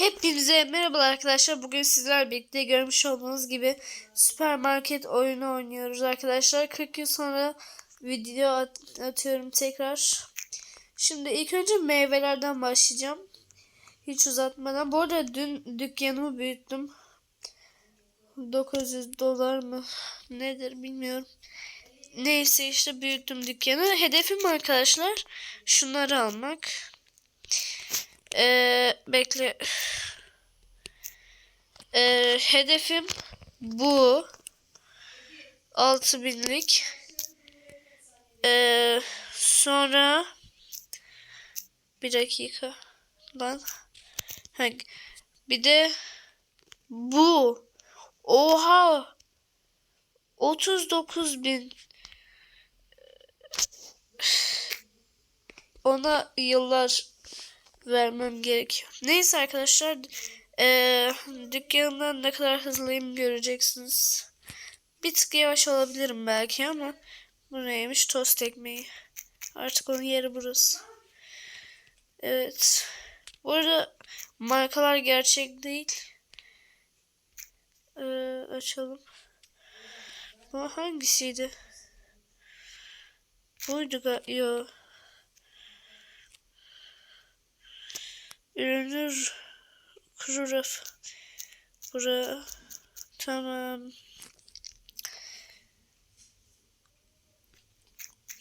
Hepinize merhabalar arkadaşlar. Bugün sizler birlikte görmüş olduğunuz gibi süpermarket oyunu oynuyoruz arkadaşlar. 40 yıl sonra video at- atıyorum tekrar. Şimdi ilk önce meyvelerden başlayacağım. Hiç uzatmadan. Bu arada dün dükkanımı büyüttüm. 900 dolar mı nedir bilmiyorum. Neyse işte büyüttüm dükkanı. Hedefim arkadaşlar şunları almak. Ee, bekle. Ee, hedefim bu. 6000'lik. Ee, sonra bir dakika lan. Ha, bir de bu. Oha. 39 bin. Ona yıllar vermem gerekiyor. Neyse arkadaşlar. Eee dükkanımdan ne kadar hızlıyım göreceksiniz. Bir tık yavaş olabilirim belki ama bu neymiş? Tost ekmeği. Artık onun yeri burası. Evet. Bu arada markalar gerçek değil. Ee, açalım. Bu hangisiydi? Buydu galiba. Ürünür kuru raf. Bura. Tamam.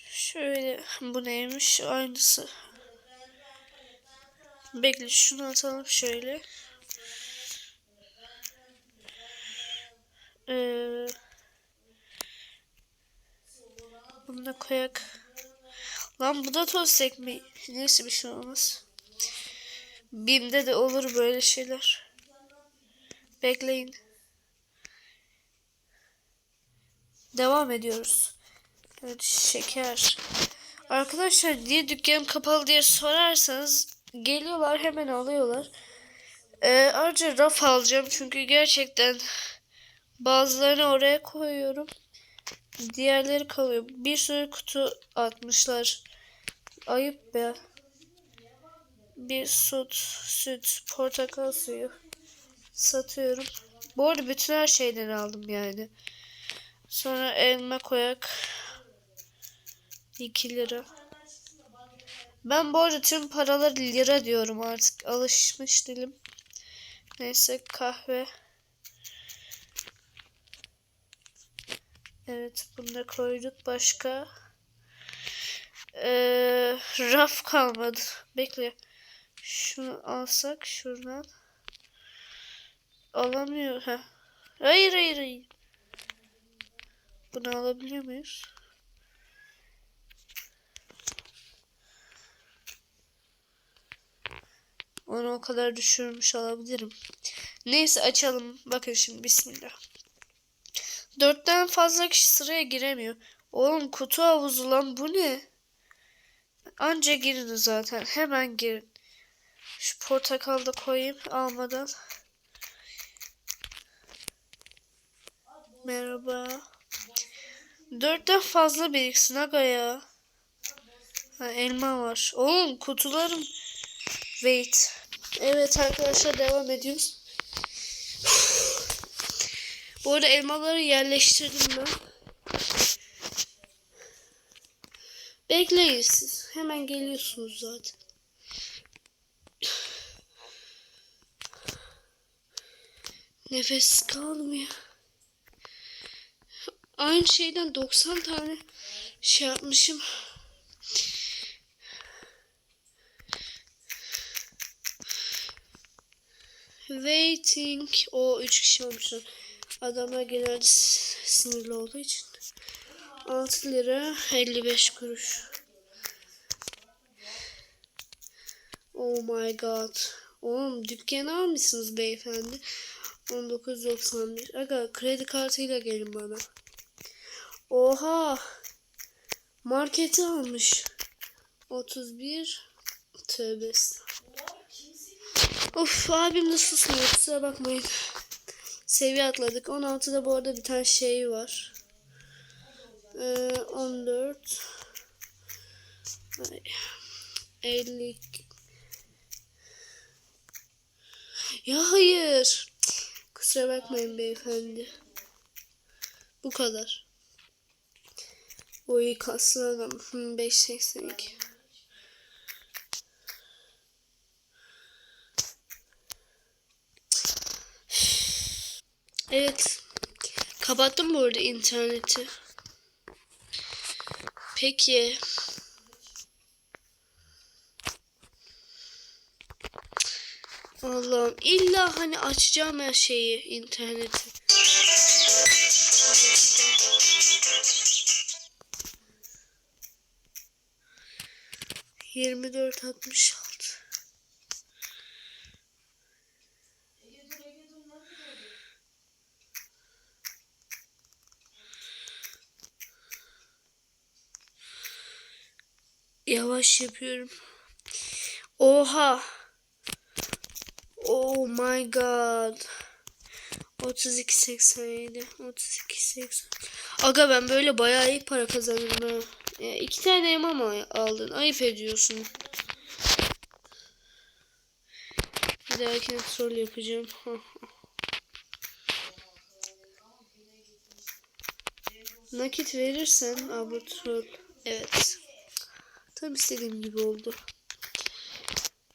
Şöyle bu neymiş? Aynısı. Bekle şunu atalım şöyle. Ee, bunu da koyak. Lan bu da tost ekmeği. Neyse bir şey olmaz. Bim'de de olur böyle şeyler. Bekleyin. Devam ediyoruz. Evet şeker. Arkadaşlar niye dükkanım kapalı diye sorarsanız geliyorlar hemen alıyorlar. Ee, ayrıca raf alacağım çünkü gerçekten bazılarını oraya koyuyorum. Diğerleri kalıyor. Bir sürü kutu atmışlar. Ayıp be. Bir süt, süt, portakal suyu satıyorum. Bu arada bütün her şeyden aldım yani. Sonra elma koyak 2 lira. Ben bu arada tüm paraları lira diyorum artık. Alışmış dilim. Neyse kahve. Evet bunu da koyduk. Başka. Ee, raf kalmadı. Bekle. Şunu alsak şuradan. Alamıyor. ha. Hayır hayır hayır. Bunu alabiliyor muyuz? Onu o kadar düşürmüş alabilirim. Neyse açalım. Bakın şimdi bismillah. Dörtten fazla kişi sıraya giremiyor. Oğlum kutu havuzu lan bu ne? Anca girin zaten. Hemen girin. Şu portakal da koyayım almadan. Merhaba. Dörtten fazla biriksin aga ya. Ha, elma var. Oğlum kutularım. Wait. Evet arkadaşlar devam ediyoruz. Bu arada elmaları yerleştirdim ben. Bekleyin siz. Hemen geliyorsunuz zaten. Nefes kalmıyor. Aynı şeyden 90 tane şey yapmışım. Waiting. O 3 kişi olmuşlar. Adamlar genelde sinirli olduğu için. 6 lira 55 kuruş. Oh my god. Oğlum dükkanı almışsınız beyefendi. 1991. Aga kredi kartıyla gelin bana. Oha. Marketi almış. 31. Tövbe. Of abim de susmuyor kusura bakmayın. Seviye atladık. 16'da bu arada bir tane şey var. Ee, 14 Ay, 50 Ya hayır. Kusura bakmayın beyefendi. Bu kadar. Oy kaslı adam. Hı, 5.82. Evet. Kapattım bu arada interneti. Peki. Allah'ım illa hani açacağım her şeyi interneti. Yirmi dört altmış altı. Yavaş yapıyorum. Oha. Oh my god. 32.87 32.80 Aga ben böyle bayağı iyi para kazanırım ha. Ya, iki tane mı aldın? Ayıp ediyorsun. Bir dahakine troll yapacağım. Nakit verirsen abla troll. Evet. Tam istediğim gibi oldu.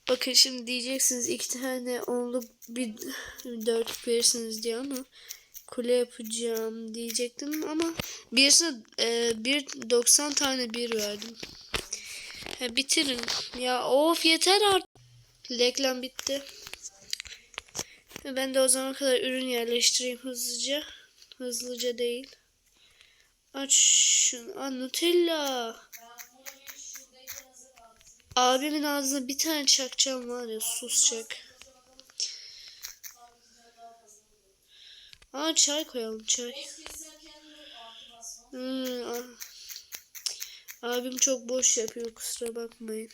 Bakın şimdi diyeceksiniz iki tane onlu bir dört verirsiniz diye ama kule yapacağım diyecektim ama birisine e, bir 90 tane bir verdim. Ha, bitirin. Ya of yeter artık. Reklam bitti. Ben de o zaman kadar ürün yerleştireyim hızlıca. Hızlıca değil. Aç şunu. Aa, Nutella. Abimin ağzına bir tane çakacağım var ya susacak. Aa çay koyalım çay. Hmm, ah. Abim çok boş yapıyor kusura bakmayın.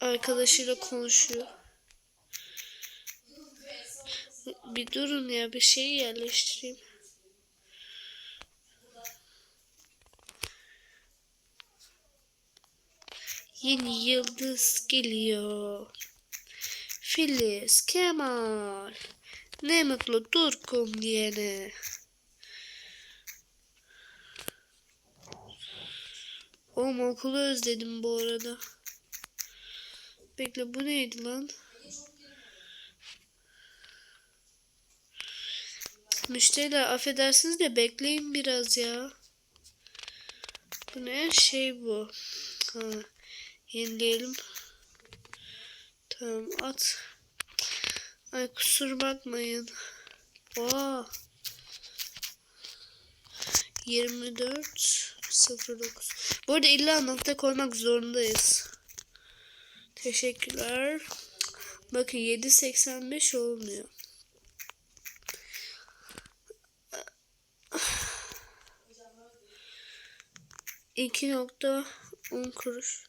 Arkadaşıyla konuşuyor. Bir durun ya bir şeyi yerleştireyim. Yeni yıldız geliyor. Filiz, Kemal. Ne mutlu Turkum diyene. Oğlum okulu özledim bu arada. Bekle bu neydi lan? Müşteriler affedersiniz de bekleyin biraz ya. Bu ne şey bu? Ha. Yenileyelim. Tamam at. Ay kusur bakmayın. Oha. 24 09. Bu arada illa nokta koymak zorundayız. Teşekkürler. Bakın 7.85 olmuyor. İki nokta on kuruş.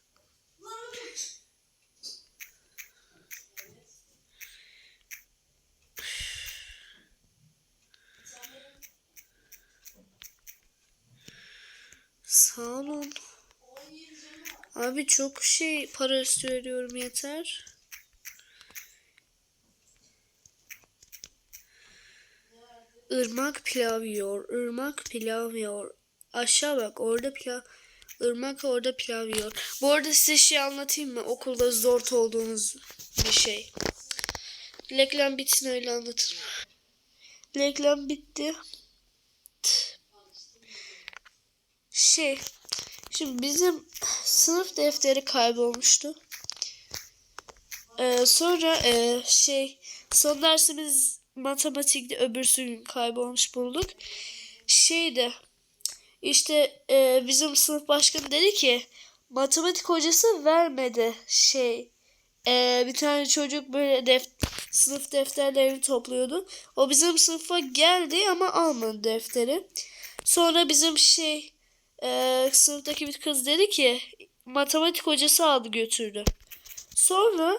Abi çok şey para veriyorum yeter. Irmak pilav yiyor. Irmak pilav yiyor. Aşağı bak orada pilav. Irmak orada pilav yiyor. Bu arada size şey anlatayım mı? Okulda zor olduğunuz bir şey. Reklam bitsin öyle anlatırım. Reklam bitti. Şey. Şimdi bizim sınıf defteri kaybolmuştu. Ee, sonra e, şey son dersimiz matematikte öbürsü gün kaybolmuş bulduk. Şeydi işte e, bizim sınıf başkanı dedi ki matematik hocası vermedi şey e, bir tane çocuk böyle def sınıf defterlerini topluyordu. O bizim sınıfa geldi ama almadı defteri. Sonra bizim şey e, sınıftaki bir kız dedi ki matematik hocası aldı götürdü. Sonra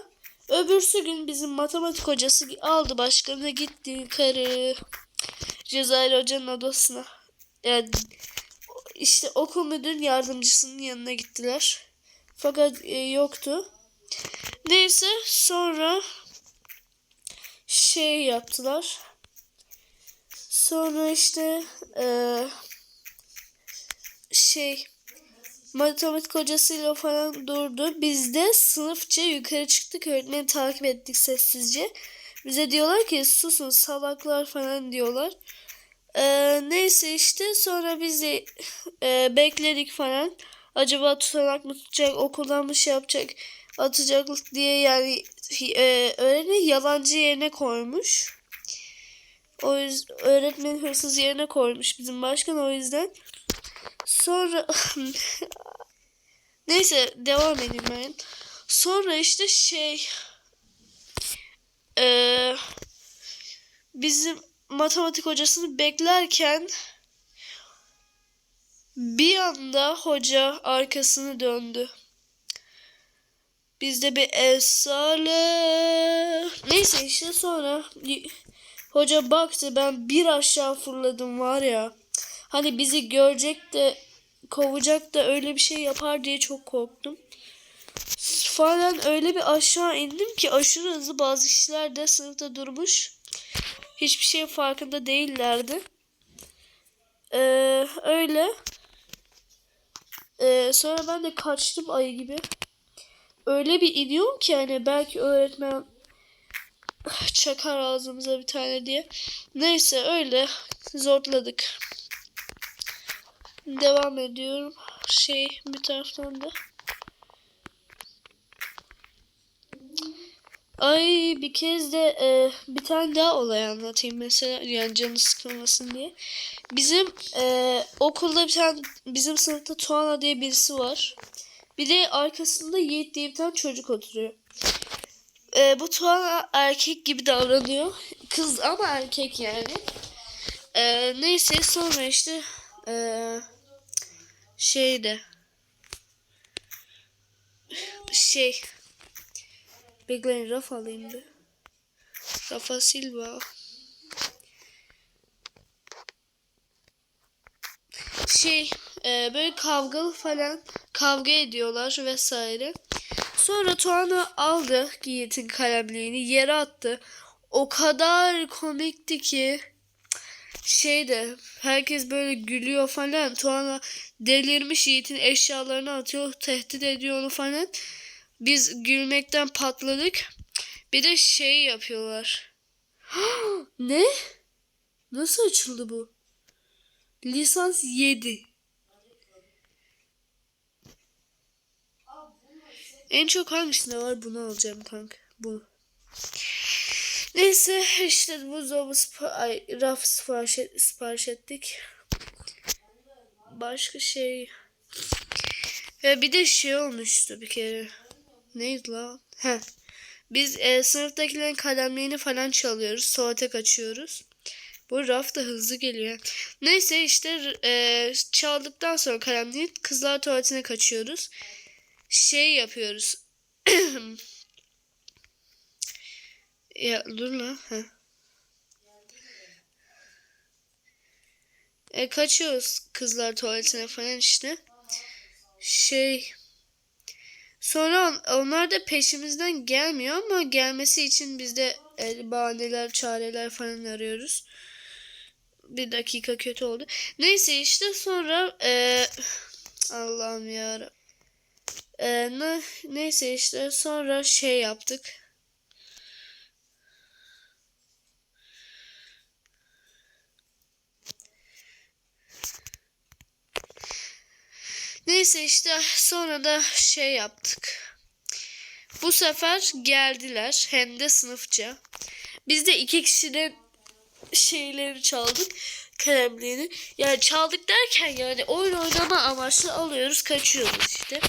öbürsü gün bizim matematik hocası aldı başkanına gitti karı Cezayir hocanın odasına. Yani işte okul müdür yardımcısının yanına gittiler. Fakat e, yoktu. Neyse sonra şey yaptılar. Sonra işte eee, şey matematik hocasıyla falan durdu. Biz de sınıfça yukarı çıktık. Öğretmeni takip ettik sessizce. Bize diyorlar ki susun salaklar falan diyorlar. Eee, neyse işte sonra biz eee, bekledik falan. Acaba tutanak mı tutacak, okuldan mı şey yapacak, atacak diye yani eee öğretmen yalancı yerine koymuş. O yüzden öğretmen hırsız yerine koymuş bizim başkan o yüzden. Sonra neyse devam edeyim ben. Sonra işte şey eee, bizim matematik hocasını beklerken bir anda hoca arkasını döndü. Bizde bir esale. Neyse işte sonra hoca baktı ben bir aşağı fırladım var ya. Hani bizi görecek de kovacak da öyle bir şey yapar diye çok korktum. Falan öyle bir aşağı indim ki aşırı hızlı bazı kişiler de sınıfta durmuş. Hiçbir şeyin farkında değillerdi. Ee, öyle. Ee, sonra ben de kaçtım ayı gibi. Öyle bir iniyorum ki hani belki öğretmen çakar ağzımıza bir tane diye. Neyse öyle zorladık. Devam ediyorum. Şey bir taraftan da. Ay bir kez de e, bir tane daha olay anlatayım mesela yani canı sıkılmasın diye. Bizim e, okulda bir tane bizim sınıfta Tuana diye birisi var. Bir de arkasında Yiğit diye bir tane çocuk oturuyor. E, bu Tuana erkek gibi davranıyor. Kız ama erkek yani. E, neyse sonra işte e, şeyde şey Bekleyin raf alayım bir. Rafa Silva. Şey e, böyle kavgalı falan kavga ediyorlar vesaire. Sonra Tuana aldı Yiğit'in kalemliğini yere attı. O kadar komikti ki şeyde herkes böyle gülüyor falan. Tuana delirmiş Yiğit'in eşyalarını atıyor, tehdit ediyor onu falan. Biz gülmekten patladık. Bir de şey yapıyorlar. ne? Nasıl açıldı bu? Lisans 7. En çok hangisinde var bunu alacağım kanka. Bu. Neyse işte buzdolabı ay, raf sipariş, sipariş ettik. Başka şey. Ya bir de şey olmuştu bir kere. Neydi la? He. Biz e, sınıftakilerin kalemliğini falan çalıyoruz. Tuvalete kaçıyoruz. Bu raf da hızlı geliyor. Neyse işte e, çaldıktan sonra kalemliği kızlar tuvaletine kaçıyoruz. Şey yapıyoruz. ya dur la. Heh. E, kaçıyoruz kızlar tuvaletine falan işte. Şey Sonra on- onlar da peşimizden gelmiyor ama gelmesi için biz de el bahaneler, çareler falan arıyoruz. Bir dakika kötü oldu. Neyse işte sonra e, Allah'ım ya. E, ne, neyse işte sonra şey yaptık. Neyse işte sonra da şey yaptık. Bu sefer geldiler hem de sınıfça. Biz de iki kişiden şeyleri çaldık. Kalemliğini. Yani çaldık derken yani oyun oynama amaçlı alıyoruz kaçıyoruz işte.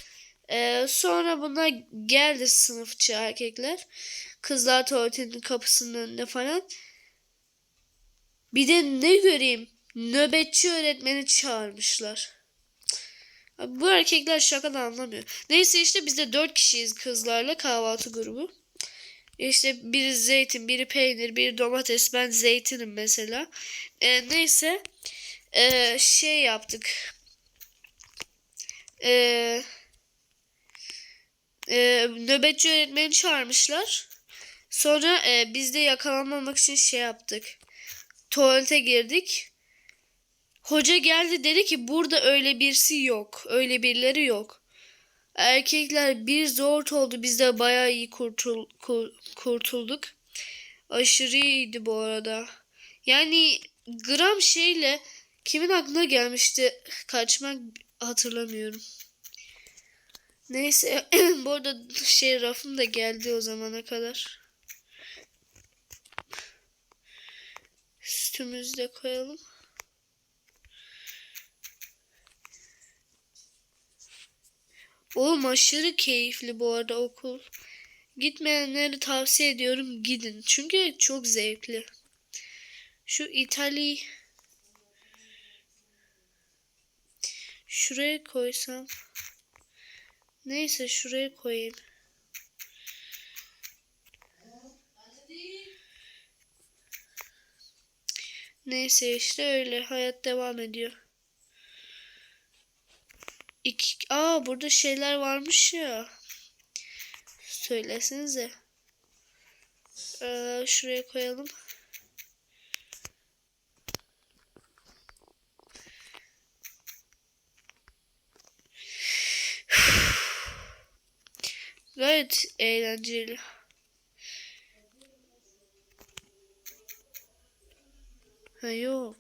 Ee, sonra buna geldi sınıfçı erkekler. Kızlar tuvaletinin kapısının önünde falan. Bir de ne göreyim nöbetçi öğretmeni çağırmışlar. Abi bu erkekler şaka da anlamıyor. Neyse işte biz de dört kişiyiz kızlarla kahvaltı grubu. İşte biri zeytin, biri peynir, biri domates. Ben zeytinim mesela. Ee, neyse ee, şey yaptık. Ee, e, nöbetçi öğretmeni çağırmışlar. Sonra e, biz de yakalanmamak için şey yaptık. Tuvalete girdik. Hoca geldi dedi ki burada öyle birisi yok. Öyle birileri yok. Erkekler bir zor oldu. Biz de bayağı iyi kurtul, kur- kurtulduk. Aşırı iyiydi bu arada. Yani gram şeyle kimin aklına gelmişti kaçmak hatırlamıyorum. Neyse bu arada şey rafım da geldi o zamana kadar. Sütümüzü de koyalım. Oğlum aşırı keyifli bu arada okul. Gitmeyenleri tavsiye ediyorum gidin. Çünkü çok zevkli. Şu İtalya şuraya koysam. Neyse şuraya koyayım. Neyse işte öyle hayat devam ediyor. İki, aa burada şeyler varmış ya. Söylesenize. Ee, şuraya koyalım. Gayet eğlenceli. Ha yok.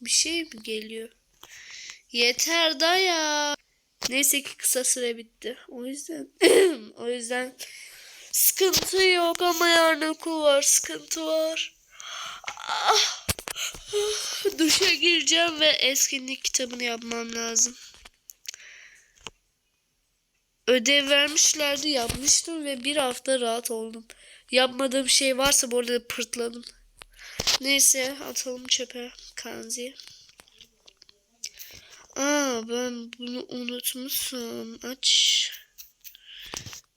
Bir şey mi geliyor? Yeter da ya. Neyse ki kısa süre bitti. O yüzden o yüzden sıkıntı yok ama yarın okul var. Sıkıntı var. Ah. Duşa gireceğim ve eskinlik kitabını yapmam lazım. Ödev vermişlerdi yapmıştım ve bir hafta rahat oldum. Yapmadığım şey varsa bu arada pırtladım. Neyse atalım çöpe kanziyi. Aa ben bunu unutmuşum. Aç.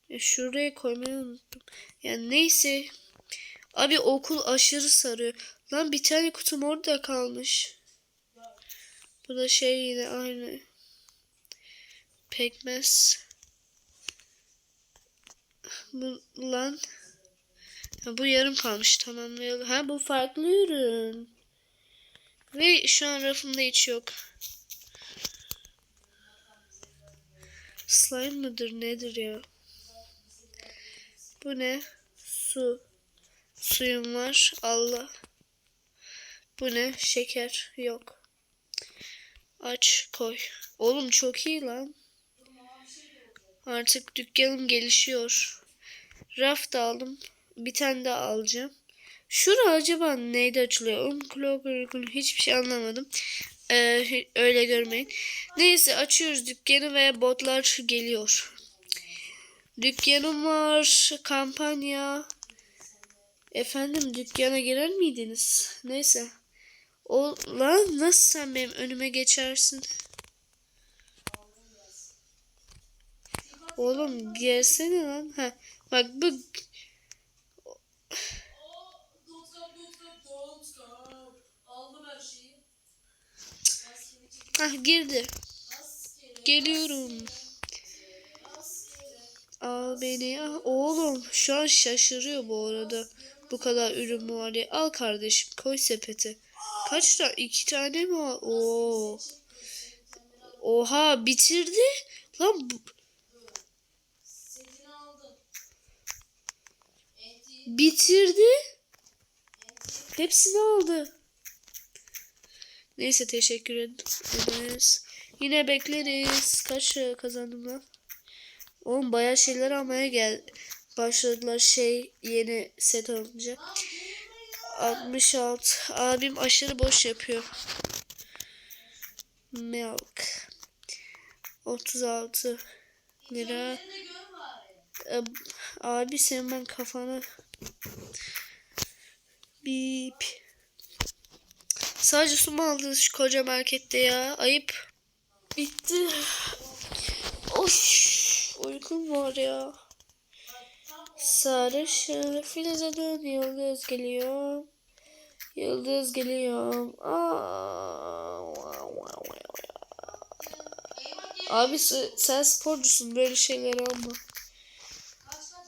Ya şuraya koymayı unuttum. Yani neyse. Abi okul aşırı sarıyor. Lan bir tane kutum orada kalmış. Bu da şey yine aynı. Pekmez. Bu lan. Ha, bu yarım kalmış tamamlayalım. Ha bu farklı ürün. Ve şu an rafımda hiç yok. Slime mıdır nedir ya? Bu ne? Su. Suyum var. Allah. Bu ne? Şeker. Yok. Aç koy. Oğlum çok iyi lan. Artık dükkanım gelişiyor. Raf da aldım. Bir tane daha alacağım. Şura acaba neyde açılıyor? Umklogurgun hiçbir şey anlamadım. Ee, öyle görmeyin. Neyse açıyoruz dükkanı ve botlar geliyor. Dükkanım var. Kampanya. Efendim dükkana girer miydiniz? Neyse. O lan nasıl sen benim önüme geçersin? Oğlum gelsene lan. Ha, bak bu Maskemi çek. ah girdi. Geliyorum. Al beni. Ah, oğlum şu an şaşırıyor bu arada. Bu kadar ürün var diye. Al kardeşim koy sepete. Kaç tane? İki tane mi var? Oo. Oha bitirdi. Lan bu- bitirdi. Hepsini aldı. Neyse teşekkür ederiz. Yine bekleriz. Kaç kazandım lan? Oğlum bayağı şeyler almaya gel başladılar şey yeni set alınca. 66. Abim aşırı boş yapıyor. Milk. 36 lira. Abi sen ben kafana bip. Sadece su mu aldınız şu koca markette ya? Ayıp. Bitti. Of, uykum var ya. Sarışın Filiz'e dön yıldız geliyor. Yıldız geliyor. Aa, Abi se- sen sporcusun böyle şeyleri alma.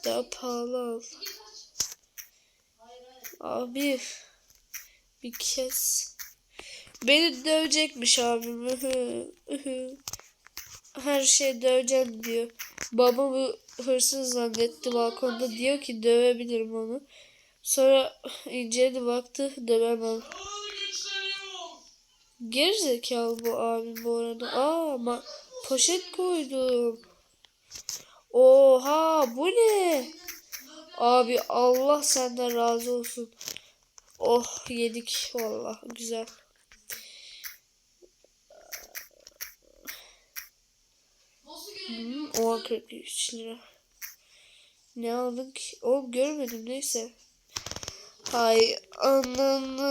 Daha pahalı al. Abi bir kez beni dövecekmiş abim. Her şey döveceğim diyor. Babamı hırsız zannetti balkonda diyor ki dövebilirim onu. Sonra inceledi baktı dövemem. Gerizekalı bu abim bu arada. Aa ama poşet koydum. Oha bu ne? Abi Allah senden razı olsun. Oh yedik valla güzel. Hmm, oha 43 lira. Ne aldın ki? Oğlum görmedim neyse. Hay ananı.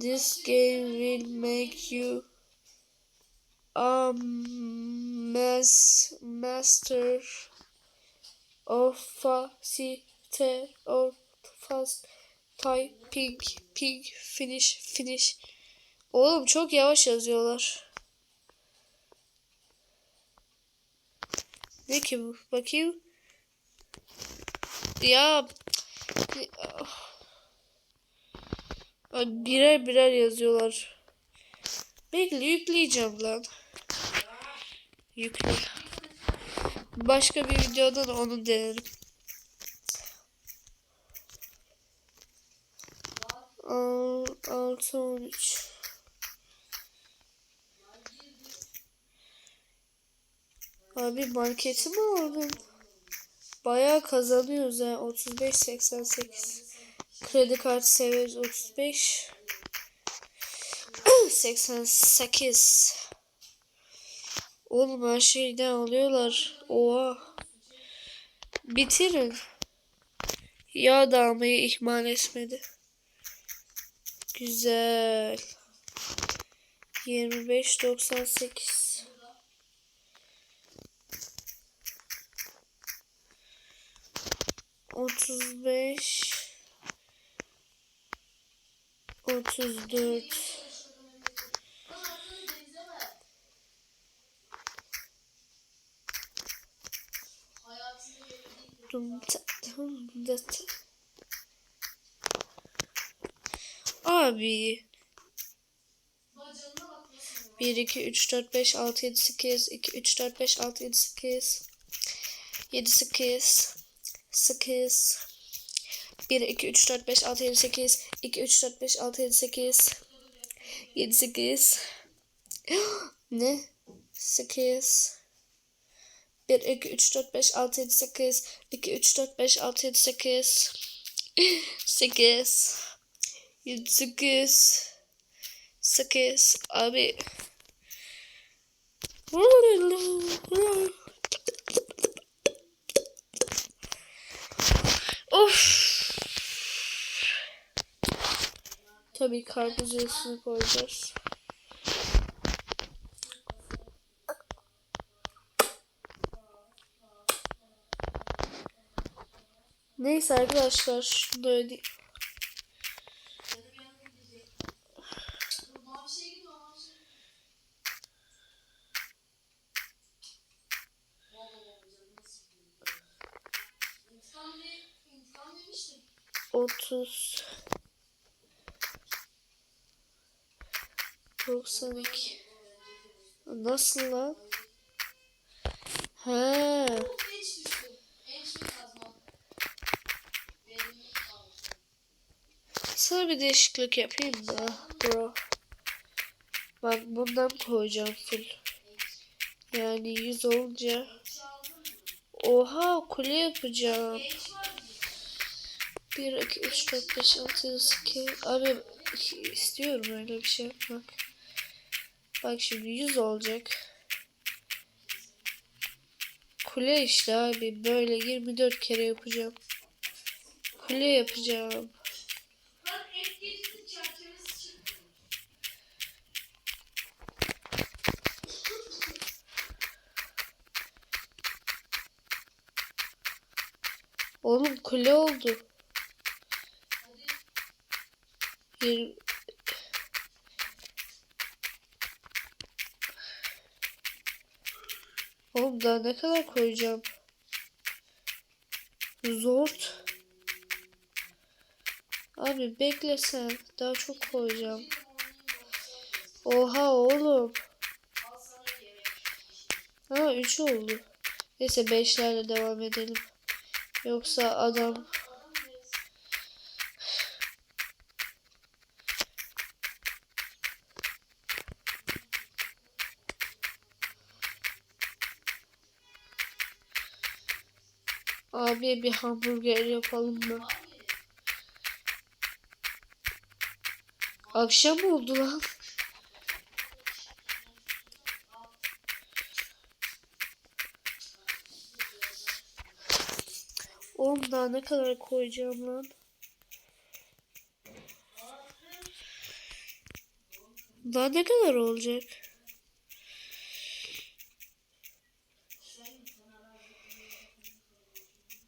This game will make you a mas master of facilite of fast typing ping finish finish. Oğlum çok yavaş yazıyorlar. Ne ki? Bakayım. Ya Ay, birer birer yazıyorlar. Bekle yükleyeceğim lan. Yükle. Başka bir videoda da onu denerim. Al- Altı on üç. Abi marketi mi aldın? Bayağı kazanıyoruz ha. 35 88. Kredi kartı severiz 35. 88. Oğlum her şeyden alıyorlar. Oha. Bitirin. Yağ da almayı ihmal etmedi. Güzel. 25.98. 35 34 Abi 1 2 3 4 5 6 7 8 2 3 4 5 6 7 8 7 8 8, 1, 2, 3, 4, 5, 6, 7, 8, 2, 3, 4, 5, 6, 7, 8, 7, 8, ne? 8, 1, 2, 3, 4, 5, 6, 7, 8, 2, 3, 4, 5, 6, 7, 8, 8, 7, 8, 8, abi Of. Tabii karpuz yarısını koyacağız. Neyse arkadaşlar şunu da ödeyeyim. 92 Nasıl lan? He. Sana bir değişiklik yapayım da bro. Bak bundan koyacağım full. Yani 100 olunca. Oha kule yapacağım. Genç var mı? 1, 2, 3, 4, 5, 6, 7, 8. Abi istiyorum öyle bir şey yapmak. Bak şimdi 100 olacak. Kule işte abi böyle 24 kere yapacağım. Kule yapacağım. Oğlum kule oldu. Hadi. Oğlum daha ne kadar koyacağım? Zor. Abi bekle sen. Daha çok koyacağım. Oha oğlum. Ha 3 oldu. Neyse 5'lerle devam edelim. Yoksa adam abiye bir hamburger yapalım mı? Akşam oldu lan. Oğlum daha ne kadar koyacağım lan? Daha ne kadar olacak?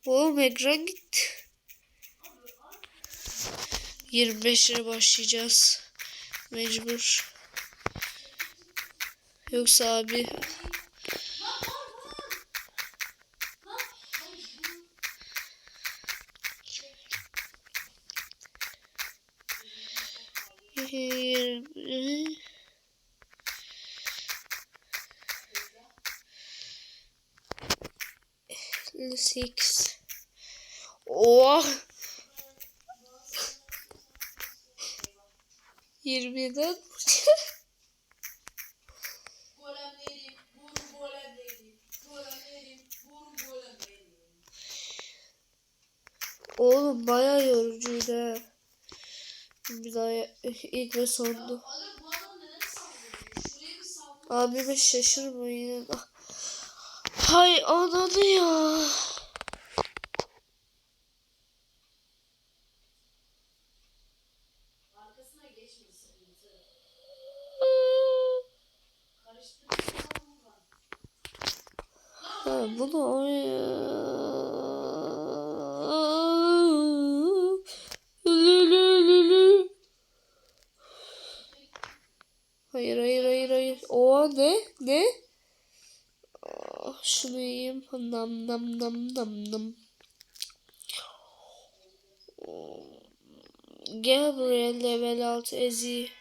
Oğlum ekran gitti. 25 lira başlayacağız. Mecbur. Yoksa abi six. Ya- ilk ve sondu. Abime şaşırmayın. Hay ananı ya. Arkasına geçme sıkıntı. Karıştırma buradan. Ha, bunu Hayır hayır hayır hayır. O ne? Ne? Ah, şunu yiyeyim. Nam nam nam nam nam. Gel level 6 Ezi.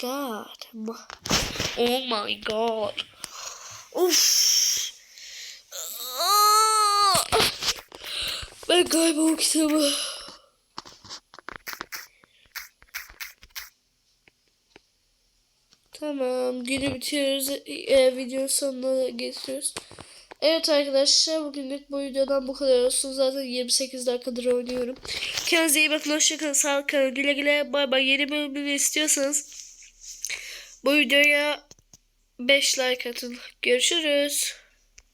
God. Oh my god. Of. Ah! Ben kitabı. Tamam günü bitiriyoruz. E, videonun sonuna getiriyoruz. Evet arkadaşlar bugünlük bu videodan bu kadar olsun. Zaten 28 dakikadır oynuyorum. Kendinize iyi bakın. Hoşçakalın. Sağlık kalın. Güle güle. Bay bay. Yeni bölümünü istiyorsanız bu videoya 5 like atın. Görüşürüz.